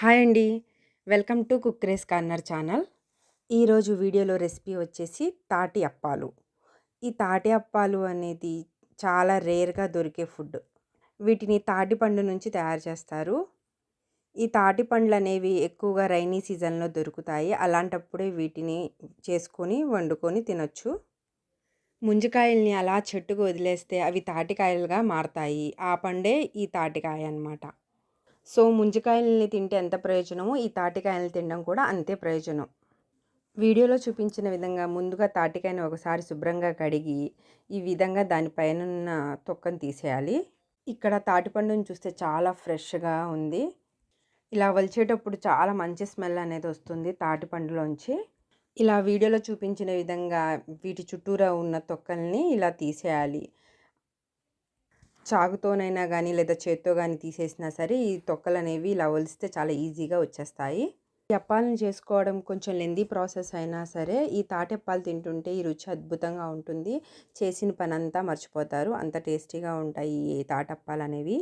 Hi అండి. Welcome to cook race corner channel. ఈరోజు వీడియోలో రెసిపీ వచ్చేసి తాటి అప్పాలు. ఈ తాటి అప్పాలు అనేది చాలా రేర్గా దొరికే ఫుడ్. వీటిని తాటి పండు నుంచి తయారు చేస్తారు. ఈ తాటి పండ్లు అనేవి ఎక్కువగా రైనీ సీజన్లో దొరుకుతాయి. అలాంటప్పుడే వీటిని చేసుకొని వండుకొని తినొచ్చు. ముంజికాయల్ని అలా చెట్టుకు వదిలేస్తే అవి తాటికాయలుగా మారతాయి. ఆ పండే ఈ తాటికాయ అన్నమాట. సో ముంజికాయలని తింటే ఎంత ప్రయోజనమో ఈ తాటికాయలు తినడం కూడా అంతే ప్రయోజనం. వీడియోలో చూపించిన విధంగా ముందుగా తాటికాయని ఒకసారి శుభ్రంగా కడిగి ఈ విధంగా దానిపైన ఉన్న తొక్కను తీసేయాలి. ఇక్కడ తాటిపండుని చూస్తే చాలా ఫ్రెష్గా ఉంది. ఇలా వలిచేటప్పుడు చాలా మంచి స్మెల్ అనేది వస్తుంది తాటిపండులోంచి. ఇలా వీడియోలో చూపించిన విధంగా వీటి చుట్టూరా ఉన్న తొక్కల్ని ఇలా తీసేయాలి. చాకుతోనైనా కానీ లేదా చేత్తో కానీ తీసేసినా సరే ఈ తొక్కలు అనేవి ఇలా ఒలిస్తే చాలా ఈజీగా వచ్చేస్తాయి. ఈ అప్పాలను చేసుకోవడం కొంచెం లెందీ ప్రాసెస్ అయినా సరే ఈ తాటెప్పాలు తింటుంటే ఈ రుచి అద్భుతంగా ఉంటుంది. చేసిన పని అంతా మర్చిపోతారు. అంత టేస్టీగా ఉంటాయి ఈ తాటప్పాలు అనేవి.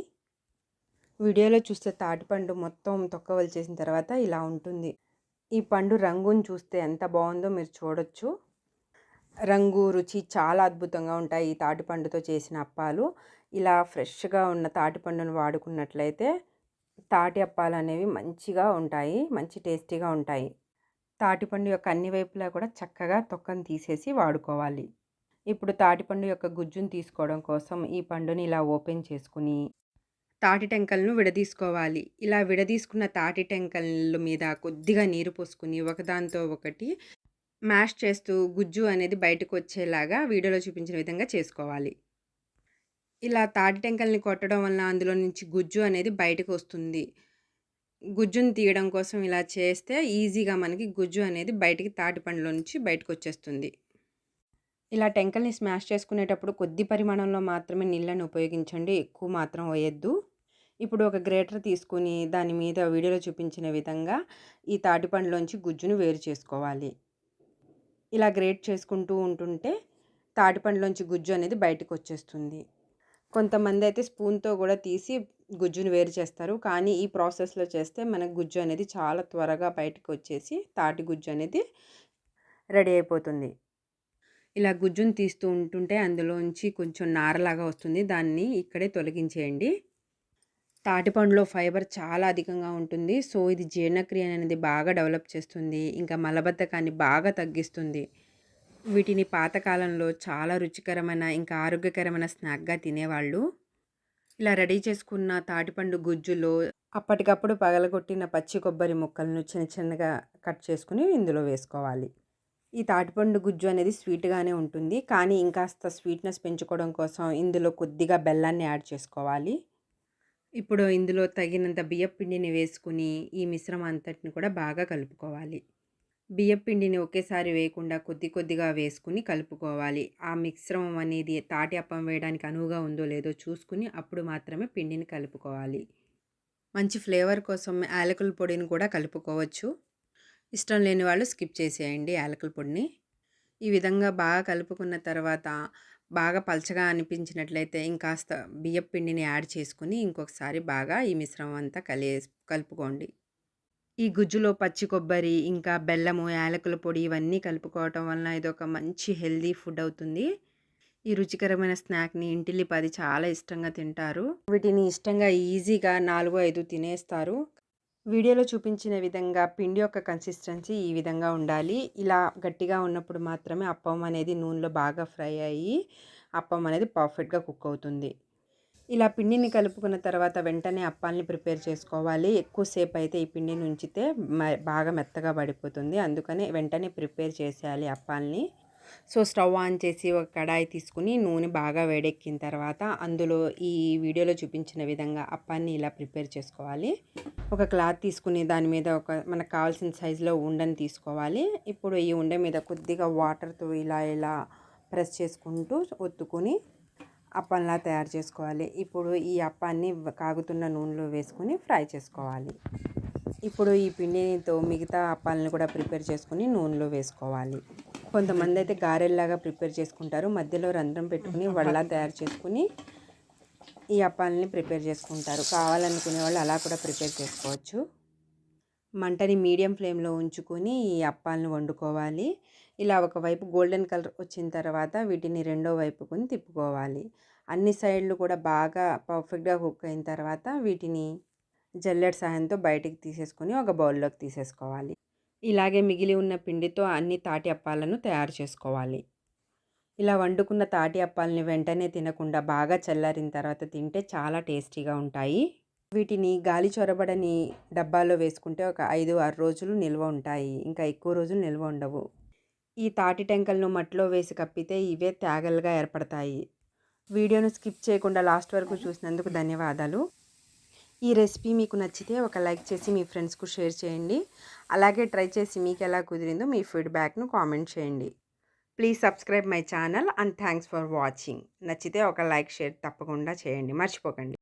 వీడియోలో చూస్తే తాటిపండు మొత్తం తొక్క చేసిన తర్వాత ఇలా ఉంటుంది. ఈ పండు రంగును చూస్తే ఎంత బాగుందో మీరు చూడొచ్చు. రంగు రుచి చాలా అద్భుతంగా ఉంటాయి ఈ తాటిపండుతో చేసిన అప్పాలు. ఇలా ఫ్రెష్గా ఉన్న తాటిపండును వాడుకున్నట్లయితే తాటి అప్పాలు అనేవి మంచిగా ఉంటాయి మంచి టేస్టీగా ఉంటాయి. తాటిపండు యొక్క అన్ని వైపులా కూడా చక్కగా తొక్కను తీసేసి వాడుకోవాలి. ఇప్పుడు తాటిపండు యొక్క గుజ్జును తీసుకోవడం కోసం ఈ పండుని ఇలా ఓపెన్ చేసుకుని తాటి టెంకలను విడదీసుకోవాలి. ఇలా విడదీసుకున్న తాటి టెంకల మీద కొద్దిగా నీరు పోసుకుని ఒకదాంతో ఒకటి మ్యాష్ చేస్తూ గుజ్జు అనేది బయటకు వచ్చేలాగా వీడియోలో చూపించిన విధంగా చేసుకోవాలి. ఇలా తాటి టెంకల్ని కొట్టడం వల్ల అందులో నుంచి గుజ్జు అనేది బయటకు వస్తుంది. గుజ్జుని తీయడం కోసం ఇలా చేస్తే ఈజీగా మనకి గుజ్జు అనేది బయటికి తాటి పండ్లో నుంచి బయటకు వచ్చేస్తుంది. ఇలా టెంకల్ని స్మాష్ చేసుకునేటప్పుడు కొద్ది పరిమాణంలో మాత్రమే నీళ్ళని ఉపయోగించండి ఎక్కువ మాత్రం వేయద్దు. ఇప్పుడు ఒక గ్రేటర్ తీసుకుని దాని మీద వీడియోలో చూపించిన విధంగా ఈ తాటి పండ్లోంచి గుజ్జును వేరు చేసుకోవాలి. ఇలా గ్రేట్ చేసుకుంటూ ఉంటుంటే తాటి పండ్లోంచి గుజ్జు అనేది బయటకు వచ్చేస్తుంది. కొంతమంది అయితే స్పూన్తో కూడా తీసి గుజ్జును వేరు చేస్తారు. కానీ ఈ ప్రాసెస్లో చేస్తే మనకు గుజ్జు అనేది చాలా త్వరగా బయటకు వచ్చేసి తాటి గుజ్జు అనేది రెడీ అయిపోతుంది. ఇలా గుజ్జును తీస్తూ ఉంటుంటే అందులోంచి కొంచెం నారలాగా వస్తుంది. దాన్ని ఇక్కడే తొలగించేయండి. తాటిపండులో ఫైబర్ చాలా అధికంగా ఉంటుంది. సో ఇది జీర్ణక్రియ అనేది బాగా డెవలప్ చేస్తుంది. ఇంకా మలబద్ధకాన్ని బాగా తగ్గిస్తుంది. వీటిని పాతకాలంలో చాలా రుచికరమైన ఇంకా ఆరోగ్యకరమైన స్నాక్గా తినేవాళ్ళు. ఇలా రెడీ చేసుకున్న తాటిపండు గుజ్జులో అప్పటికప్పుడు పగలగొట్టిన పచ్చి కొబ్బరి ముక్కలను చిన్న చిన్నగా కట్ చేసుకుని ఇందులో వేసుకోవాలి. ఈ తాటిపండు గుజ్జు అనేది స్వీట్గానే ఉంటుంది కానీ ఇంకాస్త స్వీట్నెస్ పెంచుకోవడం కోసం ఇందులో కొద్దిగా బెల్లాన్ని యాడ్ చేసుకోవాలి. ఇప్పుడు ఇందులో తగినంత బియ్యపిండిని వేసుకుని ఈ మిశ్రమం అంతటిని కూడా బాగా కలుపుకోవాలి. బియ్యం పిండిని ఒకేసారి వేయకుండా కొద్ది కొద్దిగా వేసుకుని కలుపుకోవాలి. ఆ మిశ్రమం అనేది తాటి అప్పం వేయడానికి అనువుగా ఉందో లేదో చూసుకుని అప్పుడు మాత్రమే పిండిని కలుపుకోవాలి. మంచి ఫ్లేవర్ కోసం యాలకుల పొడిని కూడా కలుపుకోవచ్చు. ఇష్టం లేని వాళ్ళు స్కిప్ చేసేయండి యాలకుల పొడిని. ఈ విధంగా బాగా కలుపుకున్న తర్వాత బాగా పలచగా అనిపించినట్లయితే ఇంకాస్త బియ్యం పిండిని యాడ్ చేసుకుని ఇంకొకసారి బాగా ఈ మిశ్రమం అంతా కలిే కలుపుకోండి. ఈ గుజ్జులో పచ్చి కొబ్బరి ఇంకా బెల్లము యాలకుల పొడి ఇవన్నీ కలుపుకోవటం వలన ఇది ఒక మంచి హెల్దీ ఫుడ్ అవుతుంది. ఈ రుచికరమైన స్నాక్ని ఇంటిల్లి పది చాలా ఇష్టంగా తింటారు. వీటిని ఇష్టంగా ఈజీగా నాలుగు ఐదు తినేస్తారు. వీడియోలో చూపించిన విధంగా పిండి యొక్క కన్సిస్టెన్సీ ఈ విధంగా ఉండాలి. ఇలా గట్టిగా ఉన్నప్పుడు మాత్రమే అప్పం అనేది నూనెలో బాగా ఫ్రై అయ్యి అప్పం అనేది పర్ఫెక్ట్గా కుక్ అవుతుంది. ఇలా పిండిని కలుపుకున్న తర్వాత వెంటనే అప్పాలని ప్రిపేర్ చేసుకోవాలి. ఎక్కువసేపు అయితే ఈ పిండిని ఉంచితే బాగా మెత్తగా పడిపోతుంది. అందుకని వెంటనే ప్రిపేర్ చేసేయాలి అప్పాలని. సో స్టవ్ ఆన్ చేసి ఒక కడాయి తీసుకుని నూనె బాగా వేడెక్కిన తర్వాత అందులో ఈ వీడియోలో చూపించిన విధంగా అప్పాన్ని ఇలా ప్రిపేర్ చేసుకోవాలి. ఒక క్లాత్ తీసుకుని దాని మీద ఒక మనకు కావాల్సిన సైజులో ఉండని తీసుకోవాలి. ఇప్పుడు ఈ ఉండ మీద కొద్దిగా వాటర్తో ఇలా ఇలా ప్రెస్ చేసుకుంటూ ఒత్తుకొని అప్పంలా తయారు చేసుకోవాలి. ఇప్పుడు ఈ అప్పాన్ని కాగుతున్న నూనెలో వేసుకొని ఫ్రై చేసుకోవాలి. ఇప్పుడు ఈ పిండితో మిగతా అప్పాలను కూడా ప్రిపేర్ చేసుకుని నూనెలో వేసుకోవాలి. కొంతమంది అయితే గారెల్లాగా ప్రిపేర్ చేసుకుంటారు. మధ్యలో రంధ్రం పెట్టుకుని వడలా తయారు చేసుకుని ఈ అప్పాలని ప్రిపేర్ చేసుకుంటారు. కావాలనుకునే వాళ్ళు అలా కూడా ప్రిపేర్ చేసుకోవచ్చు. మంటని మీడియం ఫ్లేమ్‌లో ఉంచుకొని ఈ అప్పాలను వండుకోవాలి. ఇలా ఒకవైపు గోల్డెన్ కలర్ వచ్చిన తర్వాత వీటిని రెండో వైపుకుని తిప్పుకోవాలి. అన్ని సైడ్‌లు కూడా బాగా పర్ఫెక్ట్‌గా కుక్ అయిన తర్వాత వీటిని జల్లెడ్ సహాయంతో బయటికి తీసేసుకొని ఒక బౌల్‌లోకి తీసేసుకోవాలి. ఇలాగే మిగిలి ఉన్న పిండితో అన్ని తాటి అప్పాలను తయారు చేసుకోవాలి. ఇలా వండుకున్న తాటి అప్పాలని వెంటనే తినకుండా బాగా చల్లారిన తర్వాత తింటే చాలా టేస్టీగా ఉంటాయి. వీటిని గాలి చొరబడని డబ్బాలో వేసుకుంటే ఒక 5, 6 రోజులు నిల్వ ఉంటాయి. ఇంకా ఎక్కువ రోజులు నిల్వ ఉండవు. ఈ తాటి టెంకలను మట్టిలో వేసి కప్పితే ఇవే త్యాగలుగా ఏర్పడతాయి. వీడియోను స్కిప్ చేయకుండా లాస్ట్ వరకు చూసినందుకు ధన్యవాదాలు. ఈ రెసిపీ మీకు నచ్చితే ఒక లైక్ చేసి మీ ఫ్రెండ్స్‌కు షేర్ చేయండి. అలాగే ట్రై చేసి మీకు ఎలా కుదిరిందో మీ ఫీడ్‌బ్యాక్‌ను కామెంట్ చేయండి. Please subscribe my channel and thanks for watching. నచ్చితే ఒక లైక్, షేర్ తప్పకుండా చేయండి. మర్చిపోకండి.